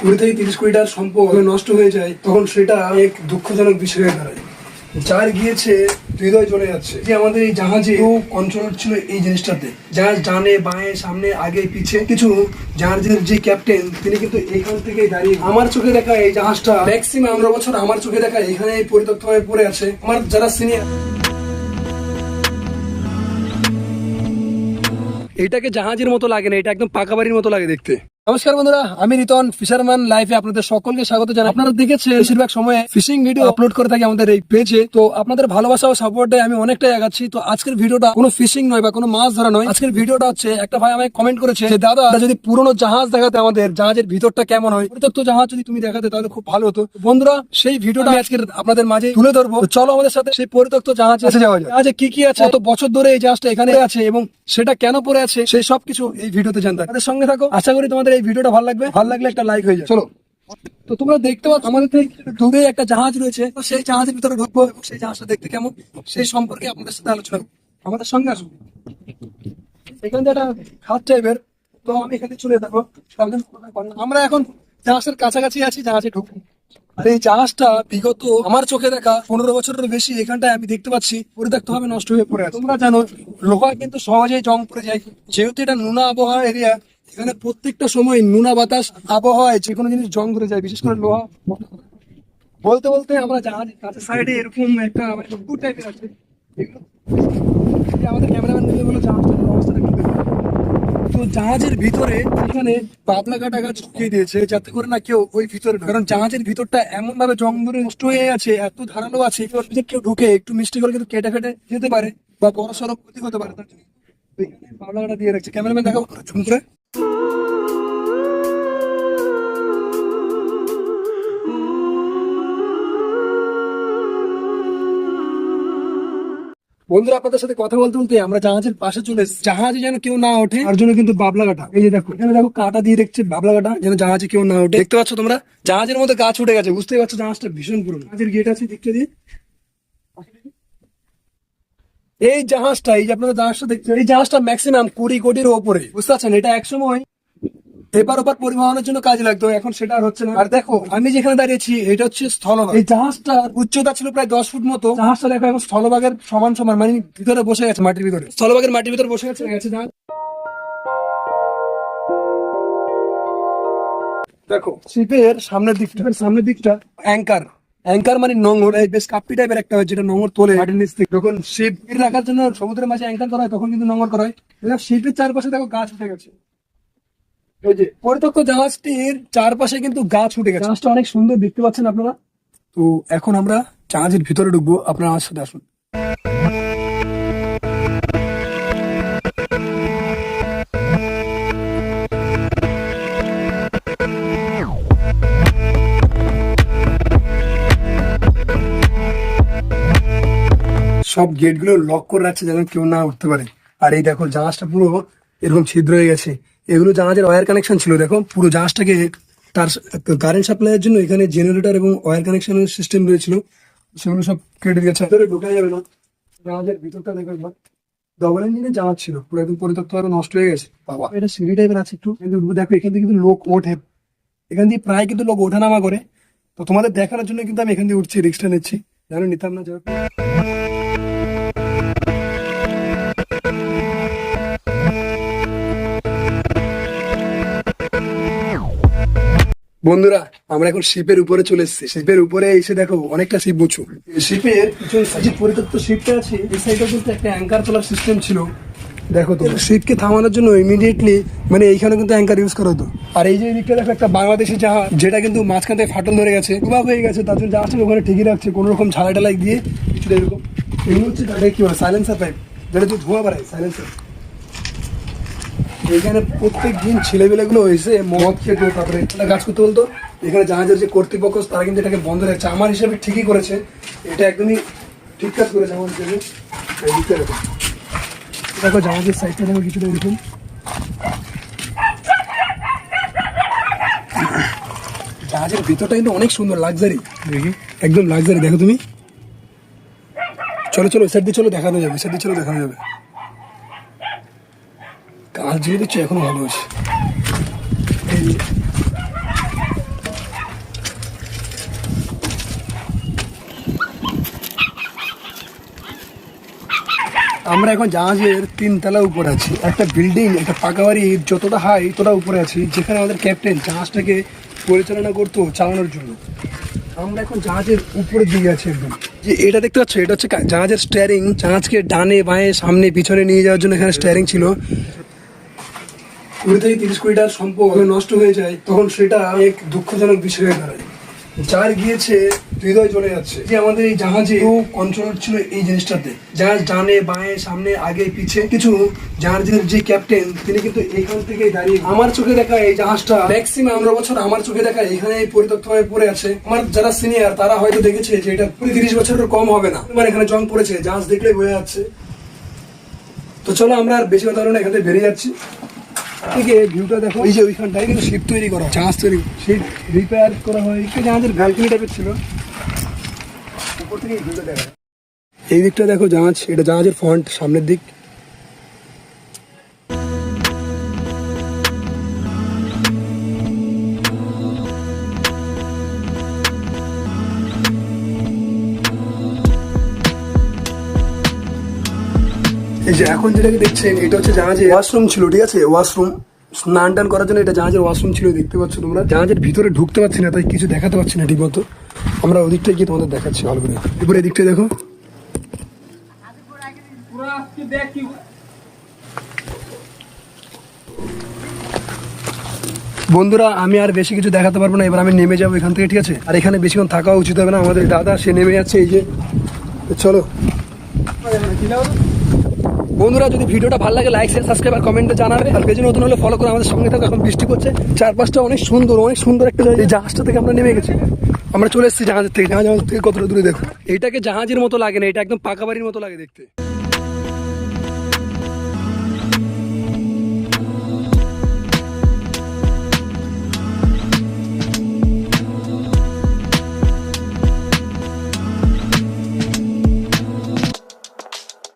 কুড়ি থেকে তিরিশ কোটি টাকার সম্পদ নষ্ট হয়ে যায়, তখন সেটা এক দুঃখজনক বিষয় হয়ে দাঁড়ায়। যার গিয়েছে, হৃদয় চলে যাচ্ছে। যে আমাদের এই জাহাজে কন্ট্রোল ছিল এই জিনিসটাতে। জাহাজ ডানে, বাঁয়ে, সামনে, আগে, পিছে কিছু জাহাজের যে ক্যাপ্টেন তিনি কিন্তু এখান থেকে দাঁড়িয়ে আমার চোখে দেখা এই জাহাজটা ম্যাক্সিমাম পনেরো বছর আমার চোখে দেখা এখানে পরিত্যক্ত হয়ে পড়ে আছে। আমার যারা সিনিয়র এটাকে জাহাজের মতো লাগে না, এটা একদম পাকা বাড়ির মতো লাগে দেখতে। নমস্কার বন্ধুরা আমি রিতন ফিশারম্যান লাইফে আপনাদের সকলকে স্বাগত জানাই। আপনারা দেখেছেন বেশিরভাগ সময়ে ফিশিং ভিডিও আপলোড করে থাকি আমাদের এই পেজে তো আপনাদের ভালোবাসা ও সাপোর্টে আমি অনেকটাই আগাচ্ছি। তো আজকের ভিডিওটা কোনো ফিশিং নয় বা কোনো মাছ ধরা নয়। আজকের ভিডিওটা হচ্ছে একটা ভাই আমাকে কমেন্ট করেছে যে দাদা যদি পুরনো জাহাজ দেখাতে আমাদের জাহাজের ভিতরটা কেমন হয়? পরিত্যক্ত জাহাজ যদি তুমি দেখাতে তাহলে খুব ভালো হতো। বন্ধুরা সেই ভিডিওটা আমি আজকে আপনাদের মাঝে তুলে ধরবো। চলো আমাদের সাথে সেই পরিত্যক্ত জাহাজ এসে যাওয়া যায় জাহাজে কি কি আছে কত বছর ধরে এই জাহাজটা এখানে আছে এবং সেটা কেন পড়ে আছে সেই সব কিছু এই ভিডিওতে জানতে আমাদের সঙ্গে থাকো। আশা করি তোমাদের এই ভিডিওটা ভালো লাগবে ভালো লাগলে একটা লাইক হয়ে যায় চলো। তো তোমরা দেখতে পাচ্ছ আমাদের থেকে দূরে একটা জাহাজ রয়েছে তো সেই জাহাজের ভিতরে ঢুকবো এবং সেই জাহাজটা দেখতে কেমন সেই সম্পর্কে আপনাদের সাথে আলোচনা আমাদের সঙ্গে আসুন। এখান থেকে একটা খাত টাইপের তো আমি এখানে চলে যাব। আমরা এখন জাহাজের কাছাকাছি আছি জাহাজে ঢুকবো। আর এই জাহাজটা বিগত আমার চোখে দেখা পনেরো বছরের বেশি এখানটায় আমি দেখতে পাচ্ছি পরিত্যক্ত ভাবে নষ্ট হয়ে পড়ে আছে। তোমরা জানো লোহা কিন্তু সহজেই জং পড়ে যায়। যেহেতু এটা নোনা আবহাওয়া এরিয়া এখানে প্রত্যেকটা সময় নুনা বাতাস, আবহাওয়ায় যে কোনো জিনিস জং ধরে যায়, বিশেষ করে লোহা। বলতে বলতে আমরা জাহাজ কাছের সাইডে এরকম একটা টাইপের আছে। আমাদের ক্যামেরাম্যান তো জাহাজের ভিতরে এখানে পাতলা কাটা গাছ ঢুকিয়ে দিয়েছে, যাতে করে না কেউ ওই ভিতরে কারণ জাহাজের ভিতরটা এমন ভাবে জং ধরে নষ্ট হয়ে আছে, এত ধারালো আছে কেউ ঢুকে, একটু মিষ্টি করে কিন্তু কেটে ফেটে যেতে পারে বা বড় সড়ো ক্ষতি হতে পারে তার জন্য। পাতলা কাটা দিয়ে রাখছে। ক্যামেরাম্যান ঝুম করে। বন্ধুরা, আপনাদের সাথে কথা বলতে বলতে আমরা জাহাজের পাশে চলে। জাহাজে যেন কেউ না ওঠে, তার জন্য কিন্তু বাবলা কাটা এই যে দেখো, এখানে দেখো কাটা দিয়ে দেখছে বাবলা কাটা যেন জাহাজে কেউ না ওঠে। দেখতে পাচ্ছ তোমরা? জাহাজের মধ্যে গাছ উঠে গেছে, বুঝতেই পারছ জাহাজটা ভীষণ পুরনো। জাহাজের গেট আছে দিকটা দিয়ে এই জাহাজটা, এই যে আপনাদের জাহাজটা দেখছেন এই জাহাজটা ম্যাক্সিমাম কুড়ি কোটির ওপরে, বুঝতে পারছেন? এটা একসময় এপার ওপার পরিবহনের জন্য কাজে লাগতো, এখন সেটা আর হচ্ছে না। আর দেখো, আমি যেখানে দাঁড়িয়েছি, এটা হচ্ছে স্থলভাগ। এই জাহাজটার উচ্চতা ছিল প্রায় দশ ফুট মতো। জাহাজটা দেখো এখন স্থলভাগের সমান সমান মানে ভিতরে বসে গেছে, মাটির ভিতরে। স্থলভাগের মাটির ভিতরে বসে গেছে গেছে জাহাজ। দেখো, শিপের সামনের দিকটা সামনের দিকটা, অ্যাঙ্কার। অ্যাঙ্কার মানে নোংর এই বেশ কাপ্পি টাইপের একটা হয়, যেটা নোংর তোলে। মাটির নিচ থেকে যখন শিপ রাখার জন্য সমুদ্রের মাঝে অ্যাঙ্কার করা হয়, তখন কিন্তু নোংর করা হয়। শিপের চারপাশে দেখো গাছ উঠে গেছে। যে পরিত্যক্ত জাহাজটির চারপাশে কিন্তু গাছ উঠে গেছে। জাহাজটা অনেক সুন্দর দেখতে পাচ্ছেন আপনারা। তো এখন আমরা জাহাজের ভিতরে ঢুকবো আপনারা আমার সাথে আসুন। সব গেটগুলো লক করে রাখছে যেন কেউ না উঠতে পারে। আর এই দেখো জাহাজটা পুরো এরকম ছিদ্র হয়ে গেছে। এগুলো জাহাজের ওয়ার কানেকশন ছিল, দেখো, পুরো জাহাজটাকে তার কারেন্ট সাপ্লাইয়ের জন্য এখানে জেনারেটর এবং ওয়্যার কানেকশনের সিস্টেম রয়েছিল। সেগুলো সব কেটে দিয়েছে। ভিতরে ঢোকা যাবে না। জাহাজের ভিতরটা দেখো একবার। ডবল ইঞ্জিনের জাহাজ ছিল। পুরো একদম পরিত্যক্ত ভাবে নষ্ট হয়ে গেছে। বাবা, এটা সিঁড়ি টাইপের আছে একটু। কিন্তু দেখো, এখান থেকে কিন্তু লোক ওঠে। এখান দিয়ে প্রায় কিন্তু লোক ওঠানামা করে। তো তোমাদের দেখানোর জন্য কিন্তু আমি এখান দিয়ে উঠছি রিক্সটা নিচ্ছি। জানো, নিতাম না, যাই বন্ধুরা, আমরা এখন শিপের উপরে চলে এসেছি। শিপের উপরে এসে দেখো, অনেকটা শিপ বুঝু শিপের পিছন যে পরিত্যক্ত শিপটা আছে, এই সাইডে কিন্তু একটা অ্যাঙ্কার তোলার সিস্টেম ছিল। দেখো তো শিপকে থামানোর জন্য ইমিডিয়েটলি মানে এইখানে কিন্তু অ্যাঙ্কার ইউজ করা হতো। আর এই যে এদিকটা দেখো, একটা বাংলাদেশি জাহাজ, যেটা কিন্তু মাঝখান থেকে ফাটল ধরে গেছে ডুবা হয়ে গেছে, তার জন্য জাহাজটাকে ওখানে ঠিকই রাখছে, কোনো রকম ঝালাই টালাই দিয়ে কিছুটা এরকম। এগুলো হচ্ছে কি বলে সাইলেন্সার পাইপ যেটা তো ধোঁয়া বাড়ায় সাইলেন্সার এখানে প্রত্যেক দিন ছেলেবেলেগুলো হয়েছে মদ খেত, তারপরে এটা কাজ করতে বলতো। এখানে জাহাজের যে কর্তৃপক্ষ, তারা কিন্তু এটাকে বন্ধ রাখছে। আমার হিসাবে ঠিকই করেছে। এটা একদমই ঠিক কাজ করেছে আমার হিসাবে। দেখো। জাহাজের সাইডটা দেখো, কিছুটা এরকম। জাহাজের ভিতরটা কিন্তু অনেক সুন্দর লাক্সারি দেখি। একদম লাক্সারি দেখো তুমি। চলো চলো সাইড দিয়ে চলো, দেখানো যাবে সাইড দিয়ে চলো, দেখানো যাবে। আর ঝুলে দিচ্ছি ভালো আছে। আমরা এখন জাহাজের তিনতলা উপরে আছি। একটা বিল্ডিং একটা পাকা বাড়ি, যতটা হাই ততটা উপরে আছি, যেখানে আমাদের ক্যাপ্টেন জাহাজটাকে পরিচালনা করতো চালানোর জন্য। আমরা এখন জাহাজের উপরে দিয়ে আছি একদম। যে এটা দেখতে পাচ্ছ, এটা হচ্ছে জাহাজের স্টিয়ারিং জাহাজকে ডানে, বাঁয়ে, সামনে, পিছনে নিয়ে যাওয়ার জন্য এখানে স্টেয়ারিং ছিল। কুড়ি থেকে তিরিশ টাকার সম্পদ নষ্ট হয়ে যায়, তখন সেটা এক দুঃখজনক বিষয় হয়ে দাঁড়ায়। যার গিয়েছে, হৃদয় চলে যাচ্ছে। যে আমাদের এই জাহাজে কন্ট্রোল ছিল এই জিনিসটাতে। জাহাজ ডানে, বাঁয়ে, সামনে, আগে, পিছে কিছু জাহাজের যে ক্যাপ্টেন তিনি কিন্তু এখান থেকে দাঁড়িয়ে আমার চোখে দেখা এই জাহাজটা ম্যাক্সিমাম আমরা বছর আমার চোখে দেখা এখানে পরিত্যক্ত হয়ে পড়ে আছে। আমার যারা সিনিয়র তারা হয়তো দেখেছে যে এটা কুড়ি তিরিশ বছরের কম হবে না। মানে এখানে জং পড়েছে, জাহাজ দেখলেই বোঝা যাচ্ছে। তো চলো আমরা আর বেশি কথা এখান বেরিয়ে যাচ্ছি। থেকে ভিউটা দেখো এই যে ওইখানটায় কিন্তু তৈরি করা। তৈরি রিপেয়ার করা হয়। টাইপের ছিল। উপর থেকে ভিউটা দেখা এই দিকটা দেখো জাহাজ। এটা জাহাজের ফ্রন্ট সামনের দিক। এই যে এখন যেটাকে দেখছেন, এটা হচ্ছে জাহাজের ওয়াশরুম ছিল, ঠিক আছে? ওয়াশরুম স্নান টান করার জন্য এটা জাহাজের ওয়াশরুম ছিল, দেখতে পাচ্ছ তোমরা? জাহাজের ভিতরে ঢুকতে পারছি না, তাই কিছু দেখাতে পারছি না ঠিক মতো আমরা ওদিকটায় গিয়ে তোমাদের দেখাচ্ছি, ভালো করে। এরপরে এদিকটা দেখো। বন্ধুরা, আমি আর বেশি কিছু দেখাতে পারব না, এবার আমি নেমে যাব এখান থেকে, ঠিক আছে? আর এখানে বেশিক্ষণ থাকা উচিত হবে না, আমাদের দাদা, সে নেমে যাচ্ছে, এই যে, চলো। বন্ধুরা, যদি ভিডিওটা ভালো লাগে লাইক শেয়ার সাবস্ক্রাইব আর কমেন্টে জানাবে। আর পেজে নতুন হলে ফলো করে আমাদের সঙ্গে থাকো। এখন বৃষ্টি করছে চারপাশটা অনেক সুন্দর অনেক সুন্দর একটা জায়গা। জাহাজটা থেকে আমরা নেমে গেছি। আমরা চলে এসেছি জাহাজের থেকে। জাহাজ থেকে কতটা দূরে দেখো। এটাকে জাহাজের মতো লাগে না। এটা একদম পাকা বাড়ির মতো লাগে দেখতে।